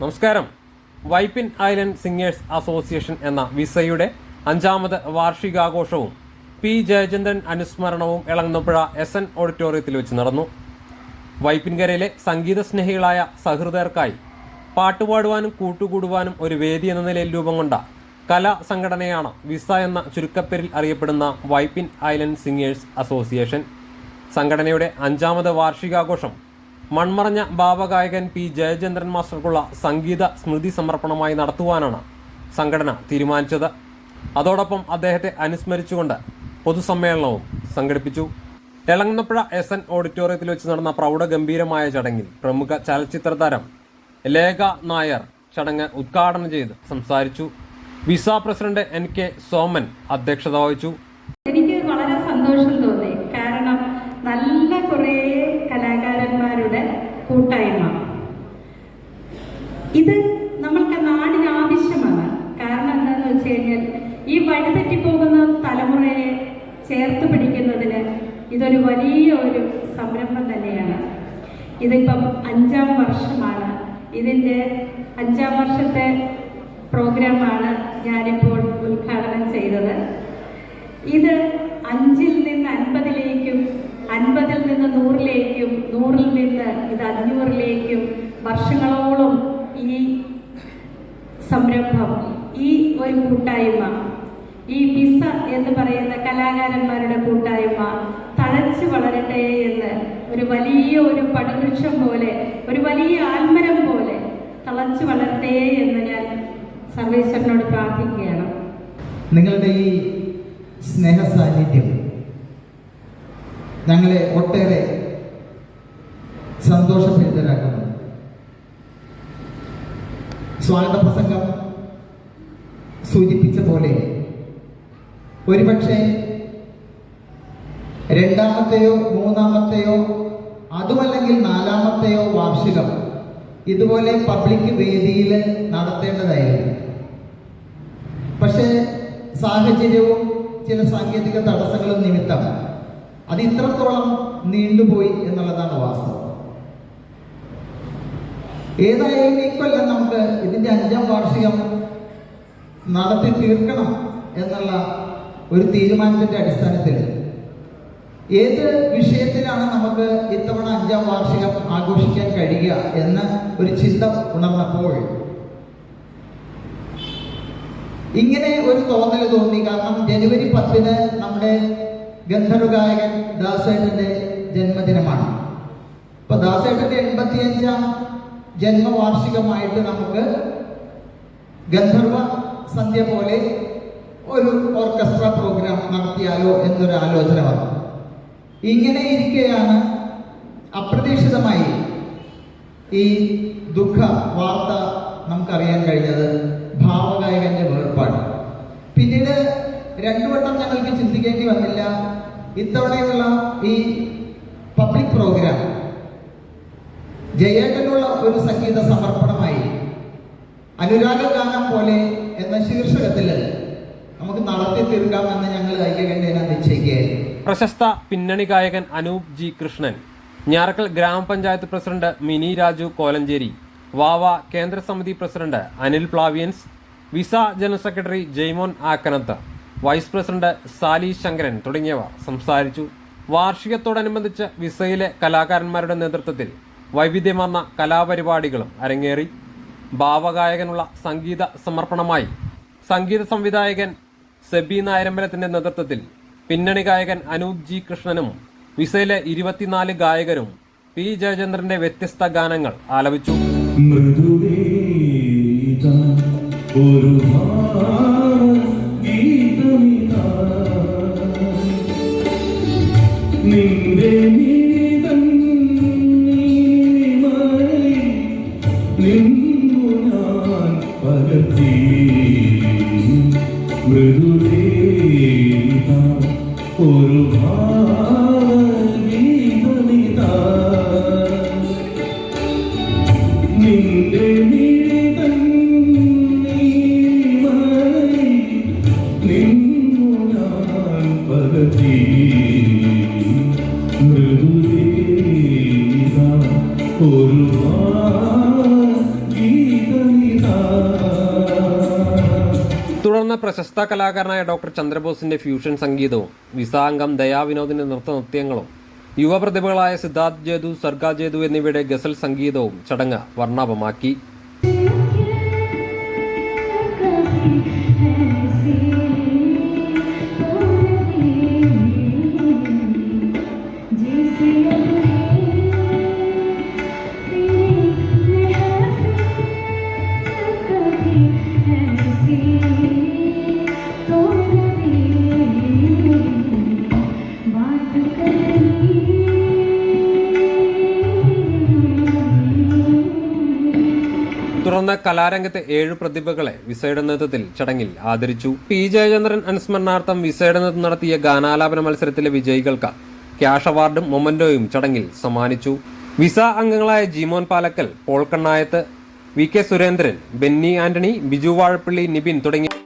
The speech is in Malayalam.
നമസ്കാരം. വൈപ്പിൻ ഐലൻഡ് സിംഗേഴ്സ് അസോസിയേഷൻ എന്ന വിസയുടെ അഞ്ചാമത് വാർഷികാഘോഷവും പി ജയചന്ദ്രൻ അനുസ്മരണവും ഇളങ്ങുന്നപ്പുഴ എസ് എൻ ഓഡിറ്റോറിയത്തിൽ വെച്ച് നടന്നു. വൈപ്പിൻകരയിലെ സംഗീത സ്നേഹികളായ സഹൃദയർക്കായി പാട്ടുപാടുവാനും കൂട്ടുകൂടുവാനും ഒരു വേദി എന്ന നിലയിൽ രൂപം കൊണ്ട കലാ സംഘടനയാണ് വിസ എന്ന ചുരുക്കപ്പേരിൽ അറിയപ്പെടുന്ന വൈപ്പിൻ ഐലൻഡ് സിംഗേഴ്സ് അസോസിയേഷൻ. സംഘടനയുടെ അഞ്ചാമത് വാർഷികാഘോഷം മൺമറഞ്ഞ ഭാവഗായകൻ പി ജയചന്ദ്രൻ മാസ്റ്റർക്കുള്ള സംഗീത സ്മൃതി സമർപ്പണമായി നടത്തുവാനാണ് സംഘടന തീരുമാനിച്ചത്. അതോടൊപ്പം അദ്ദേഹത്തെ അനുസ്മരിച്ചുകൊണ്ട് പൊതുസമ്മേളനവും സംഘടിപ്പിച്ചു. എളങ്ങുന്നപ്പുഴ എസ് എൻ ഓഡിറ്റോറിയത്തിൽ വെച്ച് നടന്ന പ്രൗഢഗംഭീരമായ ചടങ്ങിൽ പ്രമുഖ ചലച്ചിത്ര താരം ലേഖ നായർ ചടങ്ങ് ഉദ്ഘാടനം ചെയ്ത് സംസാരിച്ചു. വിസ പ്രസിഡന്റ് എൻ കെ സോമൻ അധ്യക്ഷത വഹിച്ചു. കൂട്ടായ്മ. ഇത് നമ്മൾക്ക് നാടിന് ആവശ്യമാണ്. കാരണം എന്താന്ന് വെച്ച് കഴിഞ്ഞാൽ ഈ വഴിതെറ്റിപ്പോകുന്ന തലമുറയെ ചേർത്ത് പിടിക്കുന്നതിന് ഇതൊരു വലിയ ഒരു സംരംഭം തന്നെയാണ്. ഇതിപ്പം അഞ്ചാം വർഷമാണ്. ഇതിന്റെ അഞ്ചാം വർഷത്തെ പ്രോഗ്രാമാണ് ഞാനിപ്പോൾ ഉദ്ഘാടനം ചെയ്തത്. ഇത് അഞ്ചിൽ നിന്ന് അൻപതിൽ നിന്ന് നൂറിലേക്കും നൂറിൽ നിന്ന് ഇത് അഞ്ഞൂറിലേക്കും വർഷങ്ങളോളം ഈ സംരംഭം ഈ ഒരു കൂട്ടായ്മ ഈ വിസ എന്ന് പറയുന്ന കലാകാരന്മാരുടെ കൂട്ടായ്മ തഴച്ചു വളരട്ടെ എന്ന് ഒരു വലിയ ഒരു പടവൃക്ഷം പോലെ ഒരു വലിയ ആൽമരം പോലെ തളച്ചു വളരട്ടെ എന്ന് ഞാൻ സർവേശ്വരനോട് പ്രാർത്ഥിക്കുകയാണ്. നിങ്ങളുടെ ഈ സ്നേഹ സാന്നിധ്യം ഞങ്ങളെ ഒട്ടേറെ സന്തോഷഭരിതരാക്കുന്നു. സ്വാഗത പ്രസംഗം സൂചിപ്പിച്ച പോലെ ഒരുപക്ഷെ രണ്ടാമത്തെയോ മൂന്നാമത്തെയോ അതുമല്ലെങ്കിൽ നാലാമത്തെയോ വാർഷികം ഇതുപോലെ പബ്ലിക് വേദിയിൽ നടത്തേണ്ടതായിരുന്നു പക്ഷേ സാഹചര്യവും ചില സാങ്കേതിക തടസ്സങ്ങളും നിമിത്തം അത് ഇത്രത്തോളം നീണ്ടുപോയി എന്നുള്ളതാണ് വാസ്തവം. ഏതായാലും ഇക്കൊല്ലം നമുക്ക് ഇതിന്റെ അഞ്ചാം വാർഷികം നടത്തി തീർക്കണം എന്നുള്ള ഒരു തീരുമാനത്തിന്റെ അടിസ്ഥാനത്തിൽ ഏത് വിഷയത്തിലാണ് നമുക്ക് ഇത്തവണ അഞ്ചാം വാർഷികം ആഘോഷിക്കാൻ കഴിയുക എന്ന് ഒരു ചിന്ത ഉണർന്നപ്പോൾ ഇങ്ങനെ ഒരു തോന്നൽ തോന്നി. കാരണം ജനുവരി പത്തിന് നമ്മുടെ ഗന്ധർവ ഗായകൻ ജന്മദിനമാണ്. അപ്പൊ ദാസേട്ടന്റെ എൺപത്തിയഞ്ചാം ജന്മവാർഷികമായിട്ട് നമുക്ക് ഗന്ധർവ സന്ധ്യ പോലെ ഒരു ഓർക്കസ്ട്ര പ്രോഗ്രാം നടത്തിയാലോ എന്നൊരു ആലോചന വന്നു. ഇങ്ങനെ ഇരിക്കെയാണ് അപ്രതീക്ഷിതമായി ഈ ദുഃഖ വാർത്ത നമുക്കറിയാൻ കഴിഞ്ഞത് ഭാവഗായകന്റെ വേർപാട്. പിന്നീട് രണ്ടു വട്ടം ഞങ്ങൾക്ക് ചിന്തിക്കേണ്ടി വന്നില്ല. ഇത്തവണയുള്ള ഈ പബ്ലിക് പ്രോഗ്രാം ജയേട്ടനുള്ള ഒരു സംഗീത സമർപ്പണമായി അനുരാഗ ഗാനം പോലെ എന്ന ശീർഷകത്തിൽ നമുക്ക് നടത്തി തീർക്കാമെന്ന് ഞങ്ങൾ ഐക്യകണ്ഠേന നിശ്ചയിക്കുകയായിരുന്നു. പ്രശസ്ത പിന്നണി ഗായകൻ അനൂപ് ജി കൃഷ്ണൻ ഞാറക്കൽ ഗ്രാമപഞ്ചായത്ത് പ്രസിഡന്റ് മിനി രാജു കോലഞ്ചേരി വാവ കേന്ദ്ര സമിതി president Anil Plaviyans visa general secretary Jaimon Akkanath. Vice president Sali Sankaran തുടങ്ങിയവർ സംസാരിച്ചു. വാർഷികത്തോടനുബന്ധിച്ച് വിസയിലെ കലാകാരന്മാരുടെ നേതൃത്വത്തിൽ വൈവിധ്യമാർന്ന കലാപരിപാടികളും അരങ്ങേറി. ഭാവഗായകനുള്ള സംഗീത സമർപ്പണമായി സംഗീത സംവിധായകൻ സെബി നായരമ്പലത്തിന്റെ നേതൃത്വത്തിൽ പിന്നണി ഗായകൻ അനൂപ് ജി കൃഷ്ണനും വിസയിലെ ഇരുപത്തിനാല് ഗായകരും പി ജയചന്ദ്രന്റെ വ്യത്യസ്ത ഗാനങ്ങൾ ആലപിച്ചു. ഒരു നിന്റെ നീതൻ നിന്നു ഞാൻ പകർത്തി. ഒരു ഗീതമിതാ നിന്റെ തുടർന്ന് പ്രശസ്ത കലാകാരനായ ഡോക്ടർ ചന്ദ്രബോസിന്റെ ഫ്യൂഷൻ സംഗീതവും വിസാംഗം ദയാവിനോദിന്റെ നൃത്തനൃത്യങ്ങളും യുവപ്രതിഭകളായ സിദ്ധാർത്ഥ് ജേതു സർഗാ ജേതു എന്നിവയുടെ ഗസൽ സംഗീതവും ചടങ്ങ് വർണാഭമാക്കി. തുടർന്ന് കലാരംഗത്തെ ഏഴ് പ്രതിഭകളെ വിസയുടെ നേതൃത്വത്തിൽ ചടങ്ങിൽ ആദരിച്ചു. പി. ജയചന്ദ്രൻ അനുസ്മരണാർത്ഥം വിസയുടെ നേതൃത്വം നടത്തിയ ഗാനാലാപന മത്സരത്തിലെ വിജയികൾക്ക് ക്യാഷ് അവാർഡും മൊമന്റോയും ചടങ്ങിൽ സമ്മാനിച്ചു. വിസ അംഗങ്ങളായ Jimon Palakkal Paul Kannayath V. K. Surendran Benny Antony Biju Vazhappally Nibin തുടങ്ങിയ